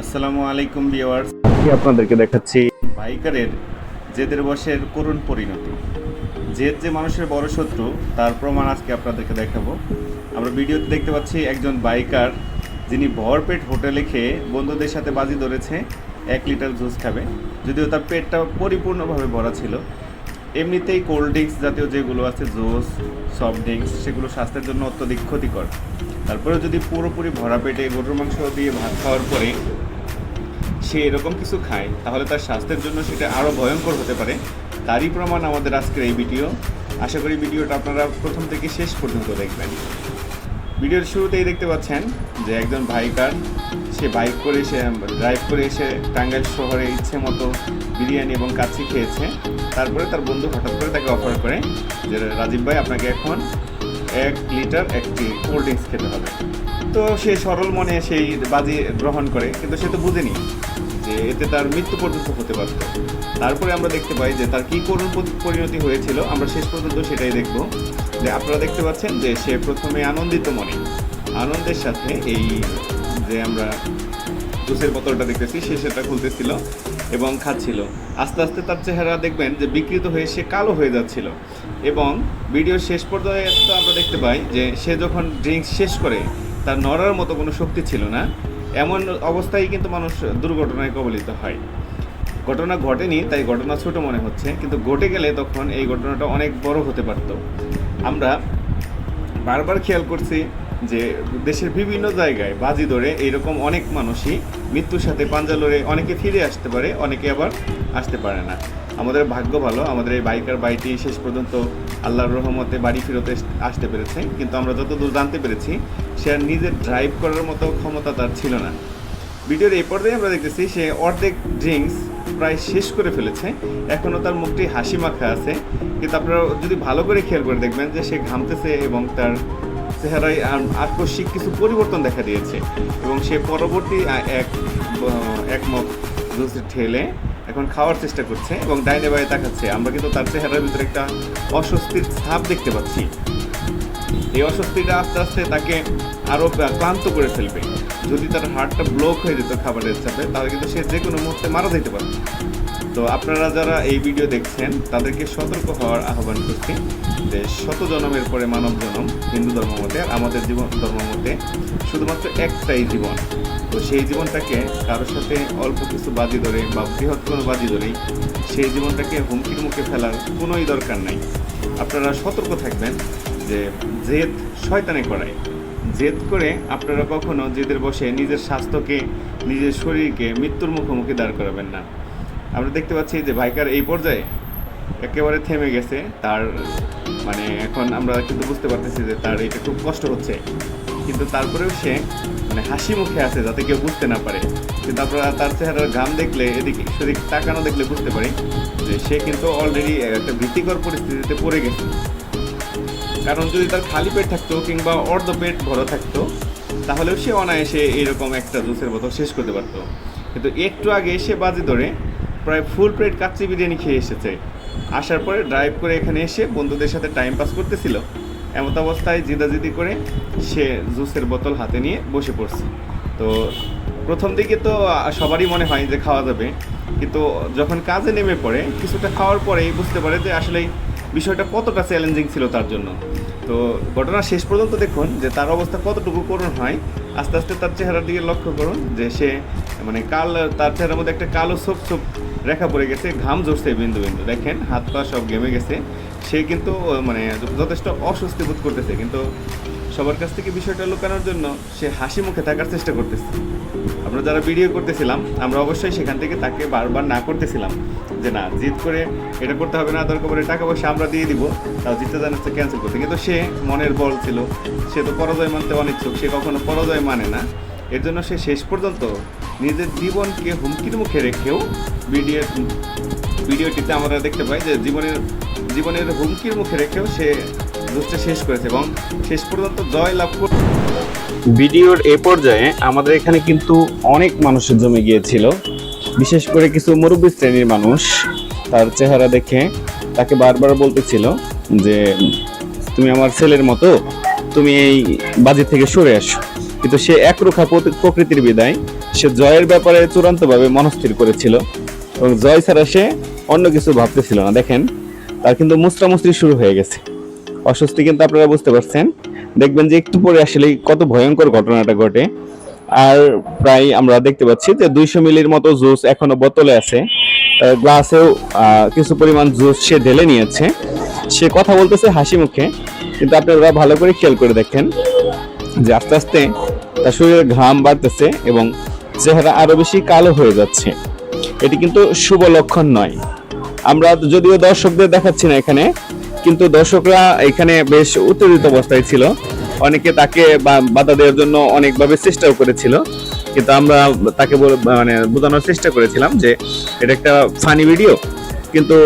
আসসালামু আলাইকুম ভিউয়ার্স। আজকে আপনাদেরকে দেখাচ্ছি? বাইকারের জেদের বসের করুণ পরিণতি। জেদ যে মানুষের বড় শত্রু তার প্রমাণ আজকে আপনাদেরকে দেখাবো। আমরা ভিডিওতে দেখতে পাচ্ছি একজন বাইকার যিনি ভরপেট হোটেলে খেয়ে বন্ধুদের সাথে বাজি ধরেছে এক লিটার জুস খাবে। যদিও তার পেটটা পরিপূর্ণভাবে ভরা ছিল। এমনিতেই কোল্ড ড্রিঙ্কস জাতীয় যেগুলো আছে জুস সফট ড্রিঙ্কস সেগুলো স্বাস্থ্যের জন্য অত্যধিক ক্ষতিকর। তারপরে যদি পুরোপুরি ভরা পেটে গরুর মাংস দিয়ে ভাত খাওয়ার পরে সে এরকম কিছু খায়, তাহলে তার স্বাস্থ্যের জন্য সেটা আরও ভয়ঙ্কর হতে পারে। তারই প্রমাণ আমাদের আজকের এই ভিডিও। আশা করি ভিডিওটা আপনারা প্রথম থেকে শেষ পর্যন্ত দেখবেন। ভিডিওর শুরুতেই দেখতে পাচ্ছেন যে একজন বাইকার, সে বাইক করে এসে ড্রাইভ করে এসে টাঙ্গাইল শহরে ইচ্ছে মতো বিরিয়ানি এবং কাচ্চি খেয়েছে। তারপরে তার বন্ধু হঠাৎ করে তাকে অফার করে যে, রাজীব ভাই, আপনাকে এখন এক লিটার একটি কোল্ড ড্রিঙ্কস খেতে হবে। তো সে সরল মনে সেই বাজি গ্রহণ করে, কিন্তু সে তো বুঝেনি। যে এতে তার মৃত্যু পর্যন্ত হতে পারত। তারপরে আমরা দেখতে পাই যে তার কী করুণ পরিণতি হয়েছিল, আমরা শেষ পর্যন্ত সেটাই দেখব। যে আপনারা দেখতে পাচ্ছেন যে সে প্রথমে আনন্দিত মনে। আনন্দের সাথে এই যে আমরা জুসের বোতলটা দেখতেছি, সে সেটা খুলতেছিল এবং খাচ্ছিল। আস্তে আস্তে তার চেহারা দেখবেন যে বিকৃত হয়ে সে কালো হয়ে যাচ্ছিল। এবং ভিডিওর শেষ পর্যায়ে আমরা দেখতে পাই যে সে যখন ড্রিঙ্কস শেষ করে, তার নড়ার মতো কোনো শক্তি ছিল না। এমন অবস্থায় কিন্তু মানুষ দুর্ঘটনায় কবলিত হয়। ঘটনা ঘটেনি, তাই ঘটনা ছোট মনে হচ্ছে, কিন্তু ঘটে গেলে তখন এই ঘটনাটা অনেক বড় হতে পারত। আমরা বারবার খেয়াল করছি যে দেশের বিভিন্ন জায়গায় বাজি ধরে এইরকম অনেক মানুষই মৃত্যুর সাথে পাঞ্জা লড়ে অনেকে ফিরে আসতে পারে, অনেকে আবার আসতে পারে না। আমাদের ভাগ্য ভালো, আমাদের এই বাইকার বাইটি শেষ পর্যন্ত আল্লাহর রহমতে বাড়ি ফেরতে আসতে পেরেছে। কিন্তু আমরা যত দূর জানতে পেরেছি, সে আর নিজের ড্রাইভ করার মতো ক্ষমতা তার ছিল না। ভিডিওর এই পর্যায়ে আমরা দেখতেছি, সে অর্ধেক ড্রিঙ্কস প্রায় শেষ করে ফেলেছে। এখনও তার মুখটি হাসি মাখা আছে। কিন্তু আপনারা যদি ভালো করে খেয়াল করে দেখবেন যে সে ঘামতেছে এবং তার চেহারায় আকস্মিক কিছু পরিবর্তন দেখা দিয়েছে। এবং সে পরবর্তী এক ব- এক ঠেলে এখন খাওয়ার চেষ্টা করছে এবং ডাইনে বাইরে তাকাচ্ছে। আমরা কিন্তু তার চেহারার ভিতরে একটা অস্বস্তির ছাপ দেখতে পাচ্ছি। এই অস্বস্তিটা আস্তে আস্তে তাকে আরও ক্লান্ত করে ফেলবে। যদি তার হার্টটা ব্লক হয়ে যেত খাবারের সাথে তাহলে কিন্তু সে যে কোনো মুহূর্তে মারা যেতে পারত। তো আপনারা যারা এই ভিডিও দেখছেন, তাদেরকে সতর্ক হওয়ার আহ্বান করছি যে শত জনমের পরে মানব জনম হিন্দু ধর্ম মতে, আর আমাদের জীবন ধর্ম মতে শুধুমাত্র একটাই জীবন। তো সেই জীবনটাকে কারোর সাথে অল্প কিছু বাজি ধরে বা বৃহৎ কোনো বাজি ধরেই সেই জীবনটাকে হুমকির মুখে ফেলার কোনোই দরকার নাই। আপনারা সতর্ক থাকবেন যে জেদ শয়তানে করায়। জেদ করে আপনারা কখনো জেদের বসে নিজের স্বাস্থ্যকে, নিজের শরীরকে মৃত্যুর মুখোমুখি দাঁড় করাবেন না। আমরা দেখতে পাচ্ছি যে বাইকার এই পর্যায়ে একেবারে থেমে গেছে। তার মানে এখন আমরা কিন্তু বুঝতে পারতেছি যে তার এটা খুব কষ্ট হচ্ছে। কিন্তু তারপরেও সে মানে হাসি মুখে আছে যাতে কেউ বুঝতে না পারে। আপনারা তার চেহারার ঘাম দেখলে, এদিকে সেদিক তাকানো দেখলে বুঝতে পারি যে সে কিন্তু অলরেডি একটা ভীতিকর পরিস্থিতিতে পড়ে গেছে। কারণ যদি তার খালি পেট থাকতো কিংবা অর্ধ পেট ভরা থাকতো, তাহলেও সে অনায়াসে এরকম একটা জুসের বোতল শেষ করতে পারতো। কিন্তু একটু আগে সে বাজি ধরে প্রায় ফুল প্লেট কাচ্চি বিরিয়ানি খেয়ে এসেছে। আসার পরে ড্রাইভ করে এখানে এসে বন্ধুদের সাথে টাইম পাস করতেছিল। এমত অবস্থায় জিদাজিদি করে সে জুসের বোতল হাতে নিয়ে বসে পড়ছে। তো প্রথম দিকে তো সবারই মনে হয় যে খাওয়া যাবে। কিন্তু যখন কাজে নেমে পড়ে, কিছুটা খাওয়ার পরেই বুঝতে পারে যে আসলে বিষয়টা কতটা চ্যালেঞ্জিং ছিল তার জন্য। তো ঘটনা শেষ পর্যন্ত দেখুন যে তার অবস্থা কতটুকু করুণ হয়। আস্তে আস্তে তার চেহারার দিকে লক্ষ্য করুন যে সে মানে কাল, তার চেহারার মধ্যে একটা কালো ছোপ ছোপ রেখা পড়ে গেছে, ঘাম ঝরছে বিন্দু বিন্দু। দেখেন, হাত পা সব ঘেমে গেছে। সে কিন্তু মানে যথেষ্ট অস্বস্তি বোধ করতেছে, কিন্তু সবার কাছ থেকে বিষয়টা লুকানোর জন্য সে হাসি মুখে থাকার চেষ্টা করতেছে। আমরা যারা ভিডিও করতেছিলাম, আমরা অবশ্যই সেখান থেকে তাকে বারবার না করতেছিলাম যে, না জিত করে এটা করতে হবে না, দরকার পড়ে টাকা পয়সা আমরা দিয়ে দিব, তাও জিততে জানাচ্ছে ক্যান্সেল করতে। কিন্তু সে মনের বল ছিল, সে তো পরাজয় মানতে অনিচ্ছুক, সে কখনো পরাজয় মানে না। এর জন্য সে শেষ পর্যন্ত নিজের জীবনকে হুমকির মুখে রেখেও ভিডিও ভিডিওটিতে আমরা দেখতে পাই যে জীবনের জীবনের হুমকির মুখে রেখেও সে জুসটা শেষ করেছে এবং শেষ পর্যন্ত জয় লাভ করে ভিডিওর এ পর্যায়ে আমাদের এখানে কিন্তু অনেক মানুষের জমে গিয়েছিল। বিশেষ করে কিছু মুরব্বী শ্রেণির মানুষ, তার চেহারা দেখে তাকে বারবার বলতেছিল যে, তুমি আমার ছেলের মতো, তুমি এই বাজি থেকে সরে আসো। কিন্তু সে একরোখা প্রকৃতির বিদায়। সে জয়ের ব্যাপারে চূড়ান্তভাবে মনস্থির করেছিল এবং জয় ছাড়া সে অন্য কিছু ভাবতেছিল না। দেখেন, তার কিন্তু মুস্তামুস্তি শুরু হয়ে গেছে। অস্বস্তি কিন্তু আপনারা বুঝতে পারছেন। দেখবেন যে একটু পরে আসলে কত ভয়ঙ্কর ঘটনাটা ঘটে। আর প্রায় আমরা দেখতে পাচ্ছি যে দুইশো মিলির মতো জুস এখনও বোতলে আছে। গ্লাসেও কিছু পরিমাণ জুস সে ঢেলে নিয়েছে। সে কথা বলতেছে হাসি মুখে। কিন্তু আপনারা ভালো করে খেয়াল করে দেখেন যে আস্তে আস্তে তার শরীরে ঘাম বাড়তেছে এবং চেহারা আরও বেশি কালো হয়ে যাচ্ছে। এটি কিন্তু শুভ লক্ষণ নয়। আমরা যদিও দর্শকদের দেখাচ্ছি না এখানে, কিন্তু দর্শকরা এখানে বেশ উত্তেজিত অবস্থায় ছিল। অনেকে তাকে বাধা দেওয়ার জন্য অনেকভাবে চেষ্টাও করেছিল। কিন্তু আমরা তাকে মানে বোঝানোর চেষ্টা করেছিলাম যে এটা একটা ফানি ভিডিও কিন্তু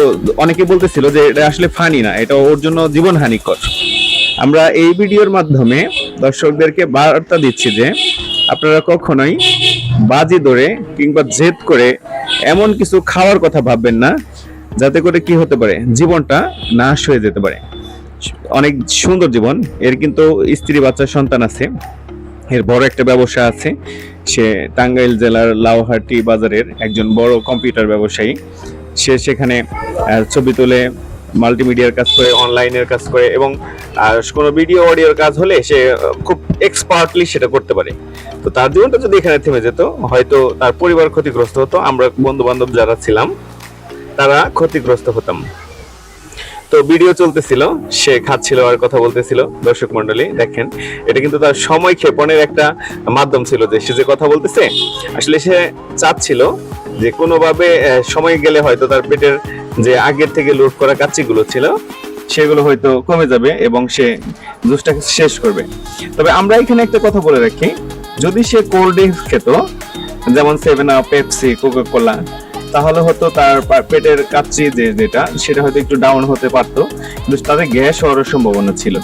অনেকে বলতেছিল যে এটা আসলে ফানি না, এটা ওর জন্য জীবন হানিকর আমরা এই ভিডিওর মাধ্যমে দর্শকদেরকে বার্তা দিচ্ছি যে আপনারা কখনোই বাজি ধরে কিংবা জেদ করে এমন কিছু খাওয়ার কথা ভাববেন না, যাতে করে কি হতে পারে? জীবনটা নাশ হয়ে যেতে পারে। অনেক সুন্দর জীবন। এর কিন্তু স্ত্রী বাচ্চা সন্তান আছে। এর বড় একটা ব্যবসা আছে। সে টাঙ্গাইল জেলার লাউহাটি বাজারের একজন বড় কম্পিউটার ব্যবসায়ী। সে সেখানে ছবি তুলে মাল্টিমিডিয়ার কাজ করে অনলাইনের কাজ করে এবং কোনো ভিডিও অডিওর কাজ হলে সে খুব এক্সপার্টলি সেটা করতে পারে। তো তার জীবনটা যদি এখানে থেমে যেত, হয়তো তার পরিবার ক্ষতিগ্রস্ত হতো, আমরা বন্ধু বান্ধব যারা ছিলাম, তারা ক্ষতিগ্রস্ত হতাম। তো ভিডিও চলতেছিল, সে খাচ্ছিল আর কথা বলতেছিল, দর্শক মন্ডলী দেখেন, এটা কিন্তু তার সময় ক্ষেপণের একটা মাধ্যম ছিল যে সে যে কথা বলতেছে, আসলে সে চাচ্ছিল যে কোনোভাবে সময় গেলে হয়তো তার পেটের যে আগের থেকে লোড করা কাচ্চিগুলো ছিল, সেগুলো হয়তো কমে যাবে এবং সে জুসটাকে শেষ করবে। তবে আমরা এখানে একটা কথা বলে রাখি, যদি সে কোল্ড ড্রিঙ্কস খেত, যেমন seven up Pepsi Coca Cola তাহলে হয়তো তার পেটের কাচ্চি যে যেটা, সেটা হয়তো একটু ডাউন হতে পারতো, কিন্তু তাতে গ্যাস হওয়ার সম্ভাবনা ছিল।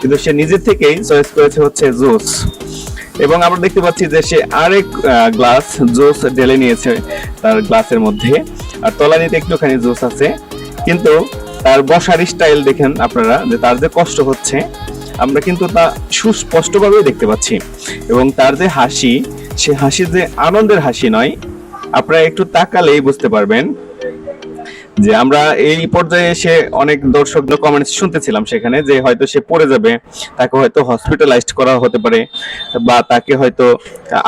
কিন্তু সে নিজের থেকেই চয়েস করেছে হচ্ছে জুস এবং আমরা দেখতে পাচ্ছি যে সে আরেক গ্লাস জুস ঢেলে নিয়েছে তার গ্লাসের মধ্যে। আর তলানিতে একটুখানি জুস আছে। কিন্তু তার বসার স্টাইল দেখেন আপনারা, যে তার যে কষ্ট হচ্ছে, আমরা কিন্তু তা সুস্পষ্টভাবেই দেখতে পাচ্ছি। এবং তার যে হাসি, সে হাসি যে আনন্দের হাসি নয়, আপনারা একটু তাকালেই বুঝতে পারবেন যে আমরা এই পর্যায়ে এসে অনেক দর্শক কমেন্টস শুনতেছিলাম সেখানে যে হয়তো সে পড়ে যাবে, তাকে হয়তো হসপিটালাইজড করা হতে পারে, বা তাকে হয়তো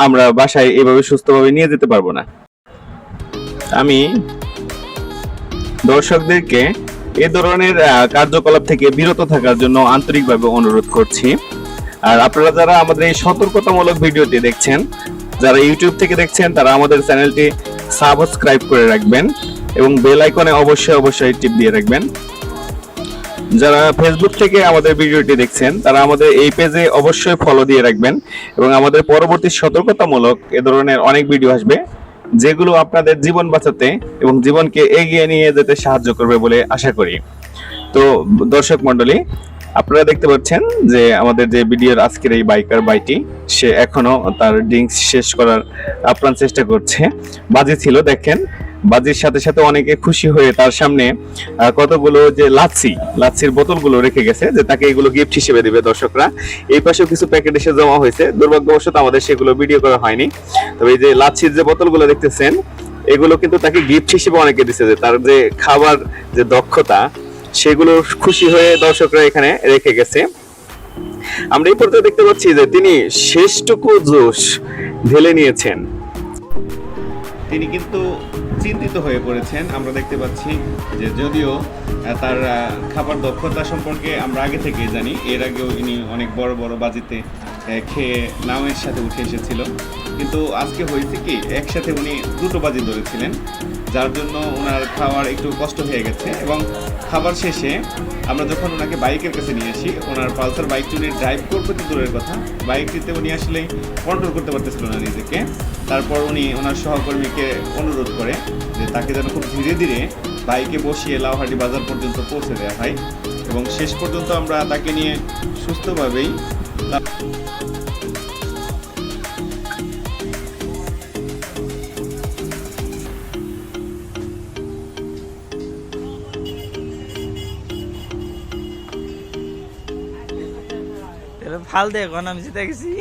আমরা বাসায় এভাবে সুস্থভাবে নিয়ে যেতে পারব না। আমি দর্শকদেরকে এ ধরনের কার্যকলাপ থেকে বিরত থাকার জন্য আন্তরিকভাবে অনুরোধ করছি। আর আপনারা যারা আমাদের এই সতর্কতামূলক ভিডিওটি দেখছেন, যারা ইউটিউব থেকে দেখছেন, তারা আমাদের চ্যানেলটি সাবস্ক্রাইব করে রাখবেন এবং বেল আইকনে অবশ্যই অবশ্যই টিপ দিয়ে রাখবেন। যারা ফেসবুক থেকে আমাদের ভিডিওটি দেখছেন, তারা আমাদের এই পেজে অবশ্যই ফলো দিয়ে রাখবেন এবং আমাদের পরবর্তী সতর্কতামূলক এ ধরনের অনেক ভিডিও আসবে। যেগুলো আপনাদের জীবন বাঁচাতে এবং জীবনকে এগিয়ে নিয়ে যেতে সাহায্য করবে বলে আশা করি। তো দর্শক মন্ডলী আপনারা দেখতে পাচ্ছেন যে আমাদের যে ভিডিওর আজকের এই বাইকার বাইটি, সে এখনও তার ড্রিঙ্কস শেষ করার আপ্রাণ চেষ্টা করছে। বাজে ছিল, দেখেন বাজির সাথে সাথে অনেকে খুশি হয়ে তার সামনে কতগুলো যে লাচ্ছি, লাচ্ছির বোতলগুলো রেখে গেছে, যে তাকে এগুলো গিফট হিসেবে দিবে দর্শকরা। এই পাশেও কিছু প্যাকেট এসে জমা হয়েছে। দুর্ভাগ্যবশত আমাদের সেগুলো ভিডিও করা হয়নি। তবে এই যে লাচ্ছির যে বোতলগুলো দেখতেছেন, এগুলো কিন্তু তাকে গিফট হিসেবে অনেকে দিছে, যে তার যে খাবার যে দক্ষতা, সেগুলো খুশি হয়ে দর্শকরা এখানে রেখে গেছে। আমরা এই পর্যায়ে দেখতে পাচ্ছি যে তিনি শেষটুকু জোশ ঢেলে নিয়েছেন। তিনি কিন্তু চিন্তিত হয়ে পড়েছেন। আমরা দেখতে পাচ্ছি যে যদিও তার খাবার দক্ষতা সম্পর্কে আমরা আগে থেকে জানি। এর আগেও ইনি অনেক বড় বড় বাজিতে খেয়ে নামের সাথে উঠে এসেছিল। কিন্তু আজকে হয়েছে কি, একসাথে উনি দুটো বাজি ধরেছিলেন, যার জন্য ওনার খাওয়ার একটু কষ্ট হয়ে গেছে এবং খাবার শেষে আমরা যখন ওনাকে বাইকের কাছে নিয়ে আসি ওনার পালসার বাইকটি উনি ড্রাইভ করবে তো দূরের কথা। বাইকটিতে উনি আসলে কন্ট্রোল করতে পারতেছিল না নিজেকে। তারপর উনি ওনার সহকর্মীকে অনুরোধ করে যে তাকে যেন খুব ধীরে ধীরে বাইকে বসিয়ে লাউহাটি বাজার পর্যন্ত পৌঁছে দেওয়া হয়। এবং শেষ পর্যন্ত আমরা তাকে নিয়ে সুস্থভাবেই ফাল দে আমি জিতে গেছি।